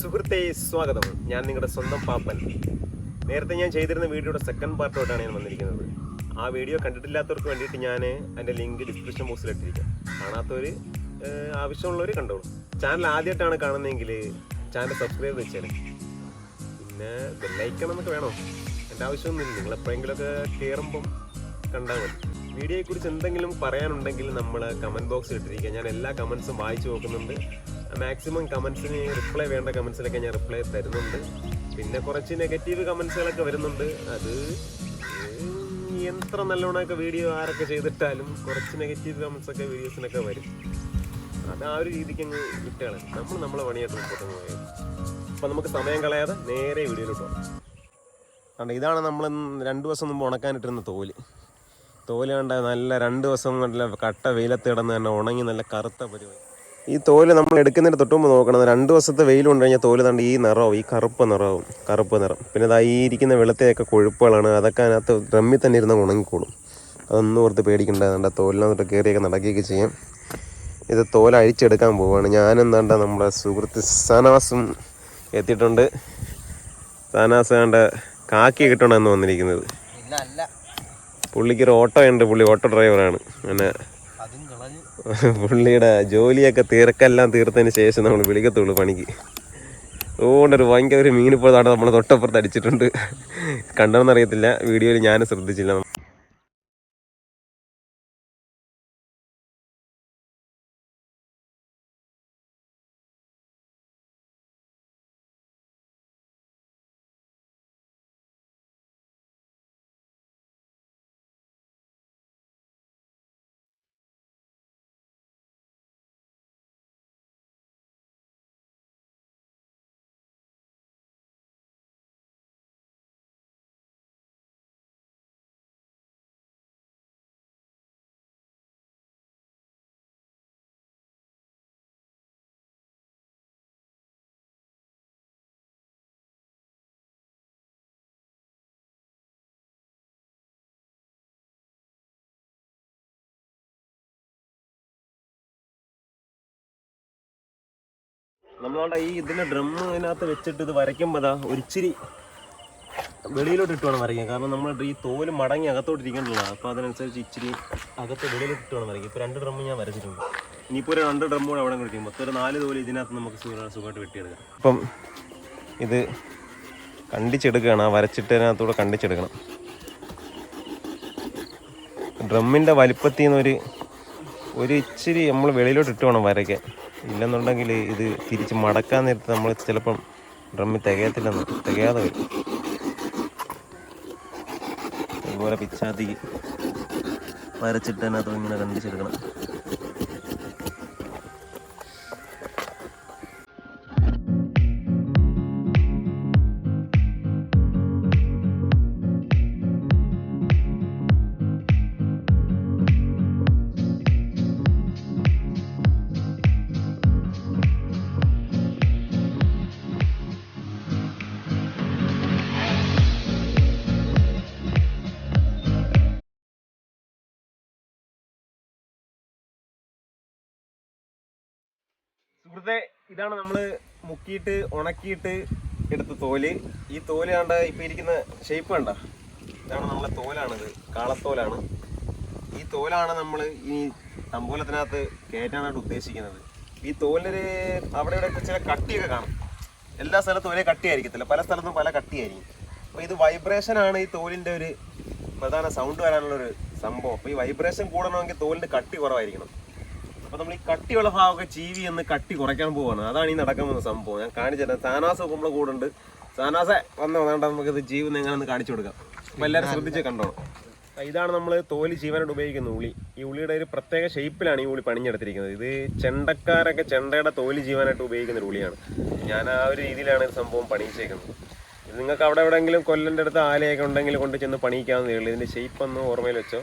സുഹൃത്തെ സ്വാഗതം. ഞാൻ നിങ്ങളുടെ സ്വന്തം പാപ്പൻ. നേരത്തെ ഞാൻ ചെയ്തിരുന്ന വീഡിയോയുടെ സെക്കൻഡ് പാർട്ടോട്ടാണ് ഞാൻ വന്നിരിക്കുന്നത്. ആ വീഡിയോ കണ്ടിട്ടില്ലാത്തവർക്ക് വേണ്ടിയിട്ട് ഞാൻ അതിന്റെ ലിങ്ക് ഡിസ്ക്രിപ്ഷൻ ബോക്സിൽ ഇട്ടിരിക്കാം. കാണാത്തവർ ആവശ്യമുള്ളവർ കണ്ടോളൂ. ചാനൽ ആദ്യമായിട്ടാണ് കാണുന്നതെങ്കിൽ ചാനൽ സബ്സ്ക്രൈബ് വെച്ചേനെ പിന്നെ ബെല്ലൈക്കണം എന്നൊക്കെ വേണോ. എന്റെ ആവശ്യമൊന്നുമില്ല. നിങ്ങൾ എപ്പോഴെങ്കിലുമൊക്കെ കയറുമ്പം കണ്ടാൽ മതി. വീഡിയോയെക്കുറിച്ച് എന്തെങ്കിലും പറയാനുണ്ടെങ്കിൽ നമ്മൾ കമന്റ് ബോക്സിൽ ഇട്ടിരിക്കുക ഞാൻ എല്ലാ കമൻസും വായിച്ചു നോക്കുന്നുണ്ട്. മാക്സിമം കമൻസിന് റിപ്ലൈ വേണ്ട കമൻസിലൊക്കെ ഞാൻ റിപ്ലൈ തരുന്നുണ്ട്. പിന്നെ കുറച്ച് നെഗറ്റീവ് കമൻസുകളൊക്കെ വരുന്നുണ്ട്. അത് എത്ര നല്ലോണമൊക്കെ വീഡിയോ ആരൊക്കെ ചെയ്തിട്ടാലും കുറച്ച് നെഗറ്റീവ് കമൻസ് ഒക്കെ വീഡിയോസിനൊക്കെ വരും. അത് ആ ഒരു രീതിക്ക് അങ്ങ് വിട്ടുകളെ നമ്മൾ നമ്മളെ പണിയായിട്ട് പോയത് അപ്പം നമുക്ക് സമയം കളയാതെ നേരെ വീഡിയോയിലോട്ട് പോകാം. കണ്ട ഇതാണ് നമ്മൾ രണ്ട് ദിവസം മുമ്പ് ഉണക്കാനിട്ടിരുന്ന തോൽ. തോൽ കണ്ട നല്ല രണ്ട് ദിവസം നല്ല കട്ട വെയിലത്ത് കിടന്ന് തന്നെ ഉണങ്ങി നല്ല കറുത്ത പരിപാടി. ഈ തോൽ നമ്മൾ എടുക്കുന്നതിന് തൊട്ടുമ്പോൾ നോക്കണം. രണ്ട് ദിവസത്തെ വെയിൽ കൊണ്ട് കഴിഞ്ഞാൽ തോൽ തണ്ട് ഈ നിറവും ഈ കറുപ്പ് നിറവും കറുപ്പ് നിറം. പിന്നെ അതായി ഈ ഇരിക്കുന്ന വെളുത്തയൊക്കെ കൊഴുപ്പുകളാണ്. അതൊക്കെ അതിനകത്ത് ഡ്രമ്മിൽ തന്നെ ഇരുന്ന് ഉണങ്ങിക്കോളും. അതൊന്നും ഓർത്ത് പേടിക്കണ്ട. തോലിനകത്തോട്ട് കയറിയൊക്കെ നടക്കുകയൊക്കെ ചെയ്യാം. ഇത് തോല അഴിച്ചെടുക്കാൻ പോവുകയാണ് ഞാനെന്താണ്ട നമ്മുടെ സുഹൃത്ത് സനാസും എത്തിയിട്ടുണ്ട്. സനാസ് കണ്ട കാക്കി കിട്ടണമെന്ന് വന്നിരിക്കുന്നത്. പുള്ളിക്കൊരു ഓട്ടോ ഉണ്ട്. പുള്ളി ഓട്ടോ ഡ്രൈവറാണ്. പിന്നെ പുള്ളിയുടെ ജോലിയൊക്കെ തീർക്കെല്ലാം തീർത്തതിന് ശേഷം നമ്മൾ വിളിക്കത്തുള്ളൂ പണിക്ക്. അതുകൊണ്ടൊരു ഭയങ്കര ഒരു മീനിപ്പോഴാണ് നമ്മൾ തൊട്ടപ്പുറത്ത് അടിച്ചിട്ടുണ്ട്. കണ്ടോന്നറിയത്തില്ല. വീഡിയോയിൽ ഞാൻ ശ്രദ്ധിച്ചില്ല. നമ്മളവിടെ ഈ ഇതിന്റെ ഡ്രം അതിനകത്ത് വെച്ചിട്ട് ഇത് വരയ്ക്കുമ്പോൾ അതാ ഒരിച്ചിരി വെളിയിലോട്ട് ഇട്ട് വേണം വരയ്ക്കാൻ. കാരണം നമ്മൾ ഈ തോൽ മടങ്ങി അകത്തോട്ട് ഇരിക്കേണ്ടതാണ് അപ്പോൾ അതിനനുസരിച്ച് ഇച്ചിരി അകത്ത് വെളിയിലോട്ട് ഇട്ട് വേണം വരയ്ക്കും ഇപ്പോൾ രണ്ട് ഡ്രം ഞാൻ വരച്ചിട്ടുണ്ട്. ഇനിയിപ്പോൾ ഒരു രണ്ട് ഡ്രം കൂടെ അവിടെ കിട്ടും മൊത്തം ഒരു നാല് തോൽ ഇതിനകത്ത് നമുക്ക് സുഖ- സുഖമായിട്ട് വെട്ടിയെടുക്കാം. അപ്പം ഇത് കണ്ടിച്ചെടുക്കുകയാണ്. ആ വരച്ചിട്ട് അതിനകത്തൂടെ കണ്ടിച്ചെടുക്കണം. ഡ്രമ്മിന്റെ വലിപ്പത്തിൽ ഒരു ഒരു ഇച്ചിരി നമ്മൾ വെളിയിലോട്ട് ഇട്ട് വേണം വരയ്ക്കാൻ. ഇല്ലെന്നുണ്ടെങ്കിൽ ഇത് തിരിച്ച് മടക്കാൻ നേരത്ത് നമ്മൾ ചിലപ്പം ഡ്രമ്മിൽ തികയത്തില്ലെന്ന് തികയാതെ വരും. അതുപോലെ പിച്ചാത്തി വരച്ചിട്ട് അതിനകത്ത് ഇങ്ങനെ കണ്ടിച്ചെടുക്കണം. സുഹൃത്തെ ഇതാണ് നമ്മൾ മുക്കിയിട്ട് ഉണക്കിയിട്ട് എടുത്ത തോൽ. ഈ തോൽ കണ്ട ഇപ്പം ഇരിക്കുന്ന ഷേപ്പ് കണ്ട? ഇതാണ് നമ്മളെ തോലാണിത് കാളത്തോലാണ്. ഈ തോലാണ് നമ്മൾ ഈ തമ്പോലത്തിനകത്ത് കയറ്റാനായിട്ട് ഉദ്ദേശിക്കുന്നത്. ഈ തോലിനൊരു അവിടെ ഇവിടെ ചില കട്ടിയൊക്കെ കാണും. എല്ലാ സ്ഥലത്തും ഒരേ കട്ടിയായിരിക്കത്തില്ല. പല സ്ഥലത്തും പല കട്ടിയായിരിക്കും. അപ്പോൾ ഇത് വൈബ്രേഷൻ ആണ് ഈ തോലിന്റെ ഒരു പ്രധാന സൗണ്ട് വരാനുള്ളൊരു സംഭവം. അപ്പോൾ ഈ വൈബ്രേഷൻ കൂടണമെങ്കിൽ തോലിന്റെ കട്ടി കുറവായിരിക്കണം. അപ്പൊ നമ്മൾ ഈ കട്ടിയുള്ള ഭാഗമൊക്കെ ചീവി എന്ന് കട്ടി കുറയ്ക്കാൻ പോവാണ്. അതാണ് ഈ നടക്കാൻ പോകുന്ന സംഭവം. ഞാൻ കാണിച്ചു സാനാസ് നമ്മുടെ കൂടെ ഉണ്ട് സാനാസെ വന്നോ. വേണ്ട നമുക്ക് ഇത് ജീവി എങ്ങനെയെന്ന് കാണിച്ചു കൊടുക്കാം. അപ്പൊ എല്ലാവരും ശ്രദ്ധിച്ച് കണ്ടോ ഇതാണ് നമ്മൾ തോൽ ജീവനായിട്ട് ഉപയോഗിക്കുന്ന ഉളി. ഈ ഉളിയുടെ ഒരു പ്രത്യേക ഷേപ്പിലാണ് ഈ ഉളി പണിഞ്ഞെടുത്തിരിക്കുന്നത്. ഇത് ചെണ്ടക്കാരൊക്കെ ചെണ്ടയുടെ തോൽ ജീവനായിട്ട് ഉപയോഗിക്കുന്ന ഒരു ഉളിയാണ്. ഞാൻ ആ ഒരു രീതിയിലാണ് ഈ സംഭവം പണിയിച്ചേക്കുന്നത്. ഇത് നിങ്ങൾക്ക് അവിടെ എവിടെയെങ്കിലും കൊല്ലന്റെ അടുത്ത് ആലയൊക്കെ ഉണ്ടെങ്കിൽ കൊണ്ട് ചെന്ന് പണിയിക്കാവുന്നതേ ഉള്ളൂ. ഇതിന്റെ ഷേപ്പ് ഒന്ന് ഓർമ്മയിൽ വെച്ചോ.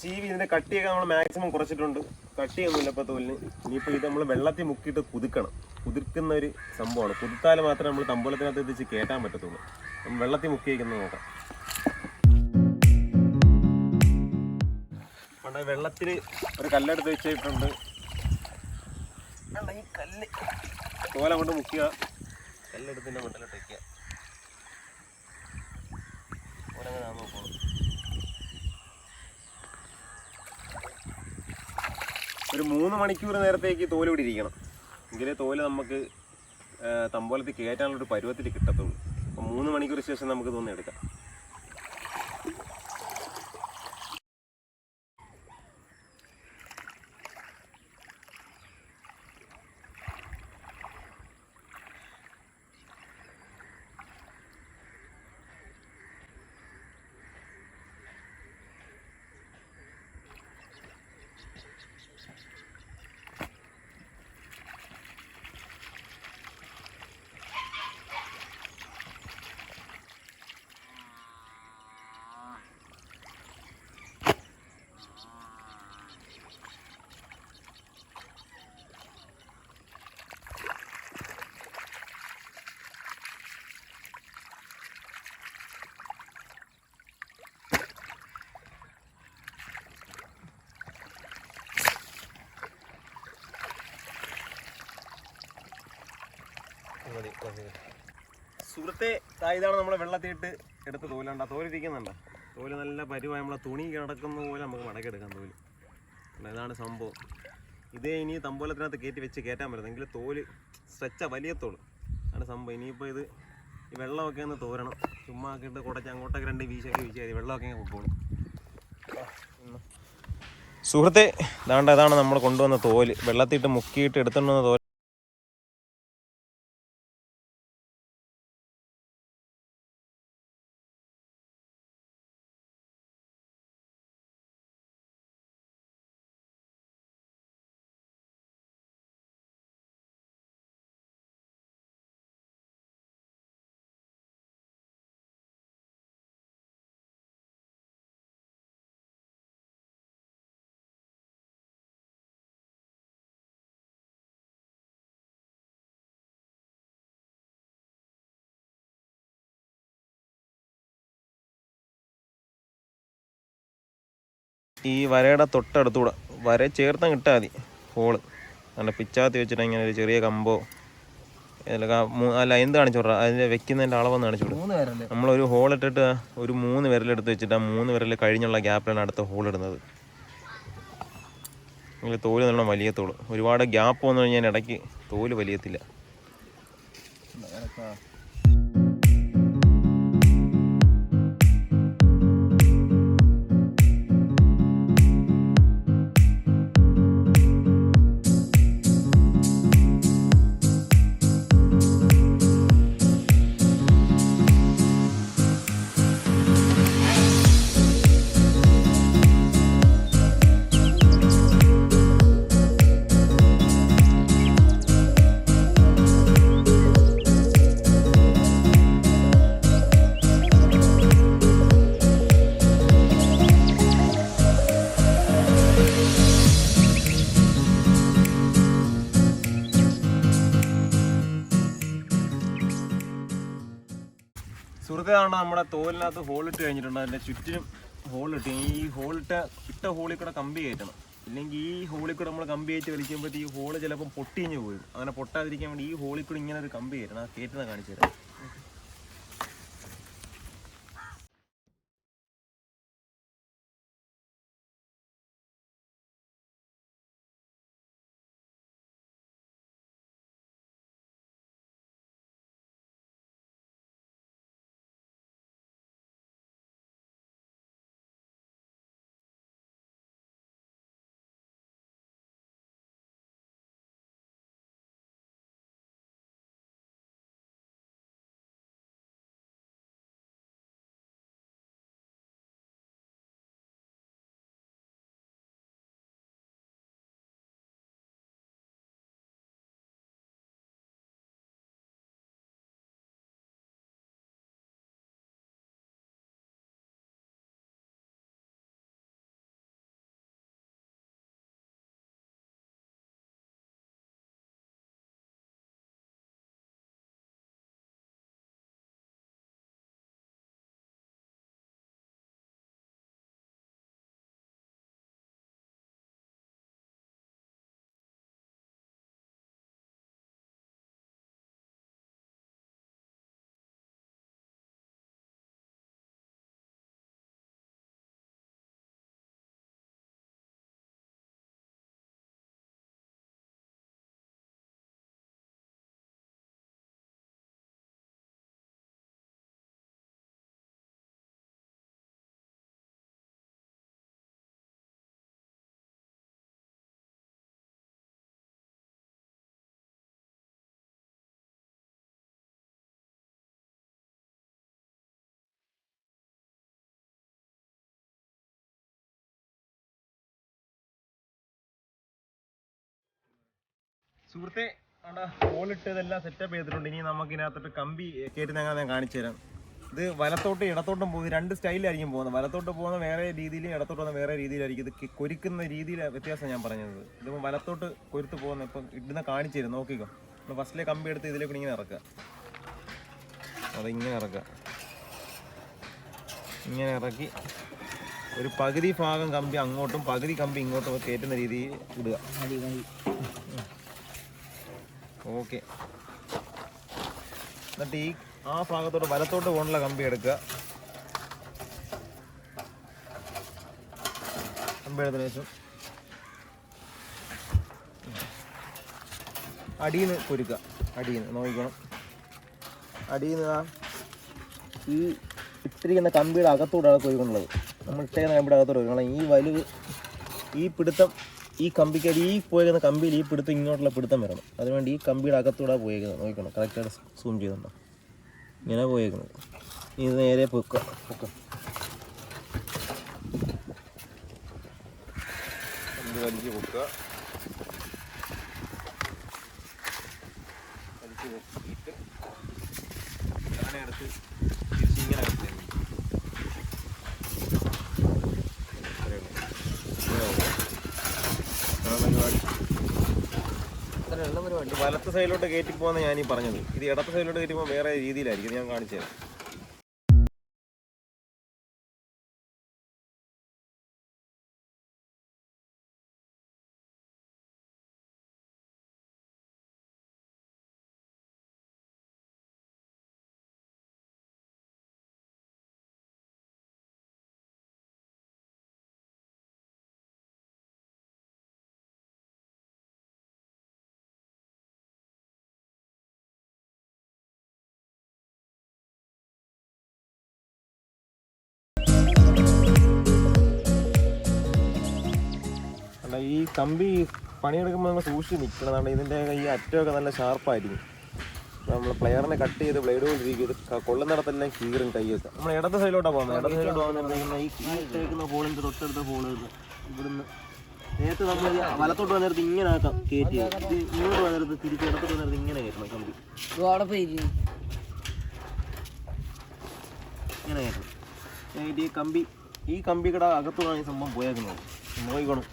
ചീവി ഇതിന്റെ കട്ടിയൊക്കെ നമ്മൾ മാക്സിമം കുറച്ചിട്ടുണ്ട്. കട്ടിയൊന്നുമില്ല ഇപ്പൊ തോലിന്. ഇനിയിപ്പോ ഇത് നമ്മൾ വെള്ളത്തിൽ മുക്കിയിട്ട് കുതിക്കണം. കുതിർക്കുന്ന ഒരു സംഭവമാണ്. കുതിർത്താൽ മാത്രമേ നമ്മൾ തമ്പോലത്തിനകത്ത് എത്തിച്ച് കയറ്റാൻ പറ്റത്തുള്ളൂ. വെള്ളത്തിൽ മുക്കി വയ്ക്കുന്നത് നോക്കാം. പണ്ട് വെള്ളത്തിൽ ഒരു കല്ലെടുത്ത് വെച്ചിട്ടുണ്ട്. ഈ കല്ല്? തോല കൊണ്ട് മുക്കുക കല്ലെടുത്തിന്റെ മണ്ടലിട്ട് വയ്ക്കുക ഓരങ്ങനെ നോക്കണം ഒരു മൂന്ന് മണിക്കൂർ നേരത്തേക്ക് തോൽ ഇവിടെ ഇരിക്കണം എങ്കിലേ തോൽ നമുക്ക് തമ്പോലത്തിൽ കയറ്റാനുള്ള ഒരു പരുവത്തിൽ കിട്ടത്തുള്ളൂ. അപ്പോൾ മൂന്ന് മണിക്കൂർ ശേഷം നമുക്ക് തോന്നി എടുക്കാം. സുഹൃത്തെ ഇതാണ് നമ്മളെ വെള്ളത്തിയിട്ട് എടുത്ത് തോലണ്ട. തോലിരിക്കുന്നുണ്ട. തോൽ നല്ല പരുവായി. നമ്മളെ തുണി കിടക്കുന്ന പോലെ നമുക്ക് മടക്കിയെടുക്കാം തോൽ. ഇതാണ് സംഭവം. ഇതേ ഇനി തമ്പോലത്തിനകത്ത് കയറ്റി വെച്ച് കയറ്റാൻ പറ്റുന്നത് എങ്കിൽ തോൽ സ്ട്രെച്ച വലിയ തോൾ. ആണ് സംഭവം. ഇനിയിപ്പോൾ ഇത് ഈ വെള്ളമൊക്കെ ഒന്ന് തോരണം. ചുമ്മാ ഇട്ട് കുടച്ച് അങ്ങോട്ടൊക്കെ രണ്ട് വീശൊക്കെ വീശി മതി. വെള്ളമൊക്കെ അങ്ങ് പോകും സുഹൃത്തെ ഇതാണ്ട് അതാണ് നമ്മൾ കൊണ്ടുവന്ന തോൽ. വെള്ളത്തിയിട്ട് മുക്കിയിട്ട് എടുത്തുകൊണ്ടുവന്ന ഈ വരയുടെ തൊട്ടടുത്തൂടെ. വര ചേർത്ത് കിട്ടാൽ മതി. ഹോൾ നല്ല പിച്ചാത്തി വെച്ചിട്ട് ഇങ്ങനെ ഒരു ചെറിയ കമ്പോ. അല്ല എന്ത് കാണിച്ചു വിടാം അതിന്റെ വെക്കുന്നതിന്റെ അളവെന്ന് കാണിച്ചു വിടും നമ്മളൊരു ഹോൾ ഇട്ടിട്ട് ഒരു മൂന്ന് വിരലെടുത്ത് വെച്ചിട്ട് ആ മൂന്ന് വിരൽ കഴിഞ്ഞുള്ള ഗ്യാപ്പിലാണ് അടുത്ത ഹോൾ ഇടുന്നത്. തോൽ നല്ല വലിയ തോൾ. ഒരുപാട് ഗ്യാപ്പ് വന്നു കഴിഞ്ഞാൽ ഇടയ്ക്ക് തോൽ വലിയത്തില്ല. സുഹൃത്തെ ആണ് നമ്മുടെ തോലിനകത്ത് ഹോളിട്ട് കഴിഞ്ഞിട്ടുണ്ട്. അതിന്റെ ചുറ്റിനും ഹോളിട്ട് ഈ ഹോളിട്ട് ഇട്ട ഹോളിൽ കൂടെ കമ്പി കയറ്റണം. ഇല്ലെങ്കിൽ ഈ ഹോളിൽ കൂടെ നമ്മൾ കമ്പി കയറ്റി വലിക്കുമ്പോഴത്തേക്ക് ഈ ഹോൾ ചിലപ്പം പൊട്ടിഞ്ഞ് പോയി അങ്ങനെ പൊട്ടാതിരിക്കാൻ വേണ്ടി ഈ ഹോളിൽ കൂടെ ഇങ്ങനെ ഒരു കമ്പി കയറ്റണം. ആ കയറ്റുന്ന കാണിച്ചു തരാം. സുഹൃത്തെ ഹോളിട്ടതെല്ലാം സെറ്റപ്പ് ചെയ്തിട്ടുണ്ട്. ഇനി നമുക്ക് ഇതിനകത്തോട്ട് കമ്പി കയറ്റി ഞങ്ങൾ ഞാൻ കാണിച്ചു തരാം. ഇത് വലത്തോട്ട് ഇടത്തോട്ടും പോകുന്നത് രണ്ട് സ്റ്റൈലായിരിക്കും പോകുന്നത്. വലത്തോട്ട് പോകുന്ന വേറെ രീതിയിലും ഇടത്തോട്ട് പോകുന്ന വേറെ രീതിയിലായിരിക്കും. ഇത് കൊരുക്കുന്ന രീതിയിലെ വ്യത്യാസം ഞാൻ പറഞ്ഞത്. ഇതിപ്പോൾ വലത്തോട്ട് കൊരുത്ത് പോകുന്ന ഇപ്പം ഇടുന്ന കാണിച്ചു തരും. നോക്കിക്കോ. ഫസ്റ്റിലെ കമ്പി എടുത്ത് ഇതിലേക്ക് ഇങ്ങനെ ഇറക്കുക. അതിങ്ങനെ ഇറക്കുക. ഇങ്ങനെ ഇറക്കി ഒരു പകുതി ഭാഗം കമ്പി അങ്ങോട്ടും പകുതി കമ്പി ഇങ്ങോട്ടും കയറ്റുന്ന രീതിയിൽ ഇടുക. ഓക്കെ. എന്നിട്ട് ഈ ആ ഭാഗത്തോട്ട് വലത്തോട്ട് പോകണുള്ള കമ്പി എടുക്കുക. കമ്പി എടുത്തതിന് ശേഷം അടിയിൽ നിന്ന് കുരുക്കുക അടിയിൽ നിന്ന് നോക്കിക്കണം. അടിയിൽ നിന്ന് ഈ ഇട്ടിരിക്കുന്ന കമ്പിയുടെ അകത്തോടാണ് കൊരുക്കുന്നുള്ളത് നമ്മൾ ഇട്ടേക്കുന്ന കമ്പിയുടെ അകത്തോട് കൊരുക്കണം ഈ വലുവ് ഈ പിടുത്തം ഈ കമ്പിക്കടി ഈ പോയേക്കുന്ന കമ്പിയിൽ ഈ പിടുത്തം ഇങ്ങോട്ടുള്ള പിടുത്തം വരണം. അതിനുവേണ്ടി ഈ കമ്പിയുടെ അകത്തൂടെ പോയേക്കുന്നത്. നോക്കണം കറക്റ്റായിട്ട് സൂം ചെയ്തുണ്ടോ ഇങ്ങനെ പോയേക്കുന്നത്. ഇത് നേരെ പൊക്ക പൊക്ക. കമ്പി വലിച്ച് പൊക്കുക വലത്ത് സൈഡിലോട്ട് കയറ്റി ഞാൻ ഈ പറഞ്ഞത്. ഇത് ഇടത്ത് സൈഡിലോട്ട് കയറ്റി പോകുമ്പോൾ വേറെ രീതിയിലായിരിക്കും. ഞാൻ കാണിച്ചു തരാം ഈ കമ്പി പണിയെടുക്കുമ്പോൾ നമ്മൾ സൂക്ഷിച്ച് നിൽക്കണം. കാരണം ഇതിന്റെ ഈ അറ്റമൊക്കെ നല്ല ഷാർപ്പായിരിക്കും. നമ്മൾ പ്ലെയറിനെ കട്ട് ചെയ്ത് ബ്ലേഡ് കൊണ്ടിരിക്കും ഇത് കൊള്ളുന്നിടത്തെല്ലാം കീറും കൈയൊക്കെ. നമ്മൾ ഇടത് സൈഡിലോട്ടാണ് പോകുന്നത്. ഇടത് സൈഡിലോട്ട് പോകുന്ന ഈ കീഴ്ത്തേക്കുന്ന പോളിന്റെ തൊട്ടടുത്ത പോൾ ഇവിടുന്ന് നേരത്തെ നമ്മൾ വലത്തോട്ട് വന്നിടത്ത് ഇങ്ങനെ ആക്കാം കയറ്റി. ഇത് ഇങ്ങോട്ട് വന്നിടത്ത് തിരിച്ച് ഇടത്തോട്ട് വന്നിടത്ത് ഇങ്ങനെ കയറ്റണം കമ്പി. ഇങ്ങനെ കയറ്റണം. ഈ കമ്പി ഈ കമ്പിക്കട അകത്തോടാണ് ഈ സംഭവം പോയേക്കുന്നത് നോക്കിക്കോണം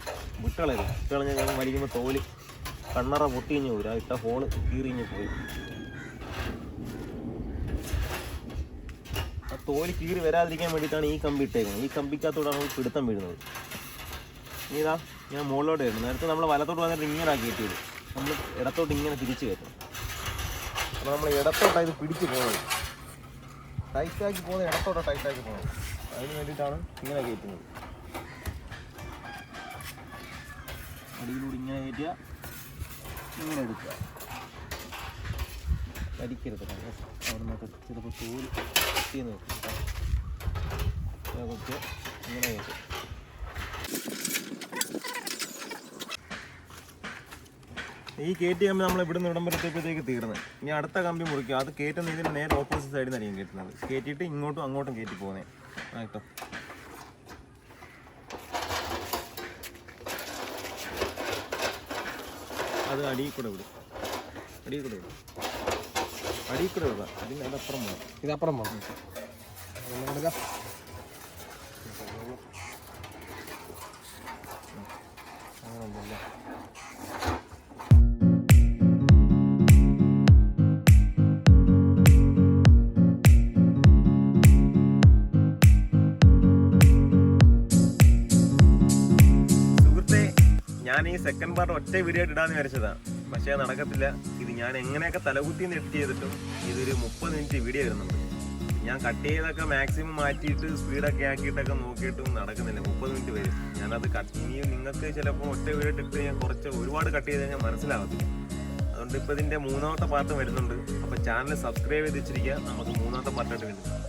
വിട്ടുകളയത് വിട്ടുകളഞ്ഞ വലിക്കുമ്പോൾ തോൽ. കണ്ണറ പൊട്ടിഞ്ഞ് പോരും ആ ഇട്ട ഹോൾ കീറിഞ്ഞ് പോയി. ആ തോൽ കീറി വരാതിരിക്കാൻ വേണ്ടിയിട്ടാണ് ഈ കമ്പി ഇട്ടേക്കുന്നത്. ഈ കമ്പിക്കകത്തോടാണ് നമുക്ക് പിടുത്തം വീഴുന്നത്. ഇതാ ഞാൻ മുകളിലോട്ട് വരുന്നു. നേരത്തെ നമ്മൾ വലത്തോട്ട് വന്നിട്ട് ഇങ്ങനെ കയറ്റിയത്. നമ്മൾ ഇടത്തോട്ട് ഇങ്ങനെ തിരിച്ച് കയറ്റണം അപ്പോൾ നമ്മൾ ഇടത്തോട്ടാണ് ഇത് പിടിച്ച് പോകുന്നത് ടൈറ്റാക്കി പോകുന്ന ഇടത്തോട്ടാണ് ടൈറ്റാക്കി പോകുന്നത് അതിന് വേണ്ടിയിട്ടാണ് ഇങ്ങനെ കയറ്റുന്നത്. അടിയിലൂടെ ഇങ്ങനെ കയറ്റുക ഇങ്ങനെ എടുക്കുക. അടിക്കരുത് അവിടെ നിന്നൊക്കെ ചിലപ്പോൾ തോൽ ചെയ്യുന്ന വെക്കും ഇങ്ങനെ കയറ്റും. ഈ കയറ്റി കമ്പി നമ്മൾ ഇവിടുന്ന് ഇടംപുരത്തേക്കത്തേക്ക് തീർന്ന്. ഇനി അടുത്ത കമ്പി മുറിക്കുക അത് കയറ്റുന്ന ഇതിന് നേരെ ഓപ്പോസിറ്റ് സൈഡിൽ നിന്നായിരിക്കും കയറ്റുന്നത്. കയറ്റിയിട്ട് ഇങ്ങോട്ടും അങ്ങോട്ടും കയറ്റി പോകുന്നത് ആയിട്ടോ. അത് അടിയിൽ കൂടെ വിടും. അടിയിൽ കൂടെ വിടും. അടിയിൽ കൂടെ വിടാം. അതിന് അതപ്പുറം പോകണം ഇതപ്പുറം പോകണം ഞാൻ ഈ സെക്കൻഡ് പാർട്ട് ഒറ്റ വീഡിയോ ആയിട്ട് ഇടാന്ന് വിചാരിച്ചതാണ് പക്ഷേ നടക്കത്തില്ല. ഇത് ഞാൻ എങ്ങനെയൊക്കെ തലകുത്തി എഡിറ്റ് ചെയ്തിട്ടും ഇതൊരു മുപ്പത് മിനിറ്റ് വീഡിയോ വരുന്നുണ്ട്. ഞാൻ കട്ട് ചെയ്തൊക്കെ മാക്സിമം മാറ്റിയിട്ട് സ്പീഡൊക്കെ ആക്കിയിട്ടൊക്കെ നോക്കിയിട്ടും നടക്കുന്നില്ല. മുപ്പത് മിനിറ്റ് വരും. ഞാനത് കട്ട് ഇനിയും നിങ്ങൾക്ക് ചിലപ്പോൾ ഒറ്റ വീഡിയോ ഇട്ട് ഞാൻ കുറച്ച് ഒരുപാട് കട്ട് ചെയ്ത് കഴിഞ്ഞാൽ മനസ്സിലാവത്തില്ല. അതുകൊണ്ട് ഇപ്പോൾ ഇതിന്റെ മൂന്നാമത്തെ പാർട്ട് വരുന്നുണ്ട്. അപ്പോൾ ചാനൽ സബ്സ്ക്രൈബ് ചെയ്ത് വെച്ചിരിക്കുക. നമുക്ക് മൂന്നാമത്തെ പാർട്ടായിട്ട് വരുന്നത്